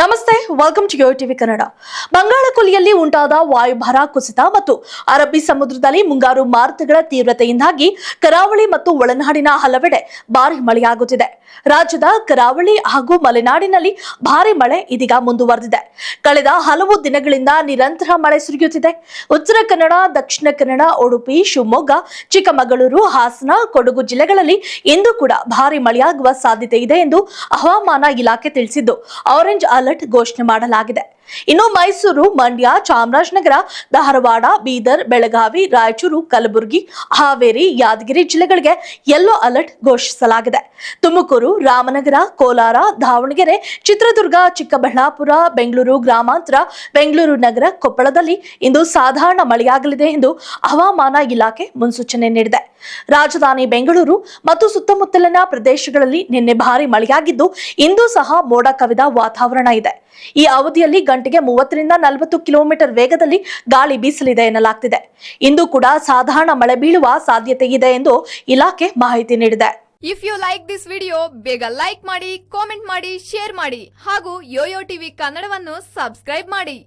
ನಮಸ್ತೆ welcome to Yo TV Kannada ಬಂಗಾಳಕೊಲ್ಲಿಯಲ್ಲಿ ಉಂಟಾದ ವಾಯುಭಾರ ಕುಸಿತ ಮತ್ತು ಅರಬ್ಬಿ ಸಮುದ್ರದಲ್ಲಿ ಮುಂಗಾರು ಮಾರುತಗಳ ತೀವ್ರತೆಯಿಂದಾಗಿ ಕರಾವಳಿ ಮತ್ತು ಒಳನಾಡಿನ ಹಲವೆಡೆ ಭಾರಿ ಮಳೆಯಾಗುತ್ತಿದೆ. ರಾಜ್ಯದ ಕರಾವಳಿ ಹಾಗೂ ಮಲೆನಾಡಿನಲ್ಲಿ ಭಾರಿ ಮಳೆ ಇದೀಗ ಮುಂದುವರೆದಿದೆ. ಕಳೆದ ಹಲವು ದಿನಗಳಿಂದ ನಿರಂತರ ಮಳೆ ಸುರಿಯುತ್ತಿದೆ. ಉತ್ತರ ಕನ್ನಡ, ದಕ್ಷಿಣ ಕನ್ನಡ, ಉಡುಪಿ, ಶಿವಮೊಗ್ಗ, ಚಿಕ್ಕಮಗಳೂರು, ಹಾಸನ, ಕೊಡಗು ಜಿಲ್ಲೆಗಳಲ್ಲಿ ಇಂದು ಕೂಡ ಭಾರಿ ಮಳೆಯಾಗುವ ಸಾಧ್ಯತೆ ಇದೆ ಎಂದು ಹವಾಮಾನ ಇಲಾಖೆ ತಿಳಿಸಿದ್ದು. ಆರೆಂಜ್ ಘೋಷಣೆ ಮಾಡಲಾಗಿದೆ. ಇನ್ನು ಮೈಸೂರು, ಮಂಡ್ಯ, ಚಾಮರಾಜನಗರ, ಧಾರವಾಡ, ಬೀದರ್, ಬೆಳಗಾವಿ, ರಾಯಚೂರು, ಕಲಬುರಗಿ, ಹಾವೇರಿ, ಯಾದಗಿರಿ ಜಿಲ್ಲೆಗಳಿಗೆ ಯೆಲ್ಲೋ ಅಲರ್ಟ್ ಘೋಷಿಸಲಾಗಿದೆ. ತುಮಕೂರು, ರಾಮನಗರ, ಕೋಲಾರ, ದಾವಣಗೆರೆ, ಚಿತ್ರದುರ್ಗ, ಚಿಕ್ಕಬಳ್ಳಾಪುರ, ಬೆಂಗಳೂರು ಗ್ರಾಮಾಂತರ, ಬೆಂಗಳೂರು ನಗರ, ಕೊಪ್ಪಳದಲ್ಲಿ ಇಂದು ಸಾಧಾರಣ ಮಳೆಯಾಗಲಿದೆ ಎಂದು ಹವಾಮಾನ ಇಲಾಖೆ ಮುನ್ಸೂಚನೆ ನೀಡಿದೆ. ರಾಜಧಾನಿ ಬೆಂಗಳೂರು ಮತ್ತು ಸುತ್ತಮುತ್ತಲಿನ ಪ್ರದೇಶಗಳಲ್ಲಿ ನಿನ್ನೆ ಭಾರಿ ಮಳೆಯಾಗಿದ್ದು, ಇಂದು ಸಹ ಮೋಡ ಕವಿದ ವಾತಾವರಣ ಇದೆ. ಈ ಅವಧಿಯಲ್ಲಿ ಗಂಟೆಗೆ ಮೂವತ್ತರಿಂದ ನಲವತ್ತು ಕಿಲೋಮೀಟರ್ ವೇಗದಲ್ಲಿ ಗಾಳಿ ಬೀಸಲಿದೆ ಎನ್ನಲಾಗ್ತಿದೆ. ಇಂದು ಕೂಡ ಸಾಧಾರಣ ಮಳೆ ಬೀಳುವ ಸಾಧ್ಯತೆ ಇದೆ ಎಂದು ಇಲಾಖೆ ಮಾಹಿತಿ ನೀಡಿದೆ. If you like this video ಬೇಗ ಲೈಕ್ ಮಾಡಿ ಕಾಮೆಂಟ್ ಮಾಡಿ ಶೇರ್ ಮಾಡಿ ಹಾಗೂ ಯೋಯೋ ಟಿವಿ ಕನ್ನಡವನ್ನು ಸಬ್ಸ್ಕ್ರೈಬ್ ಮಾಡಿ.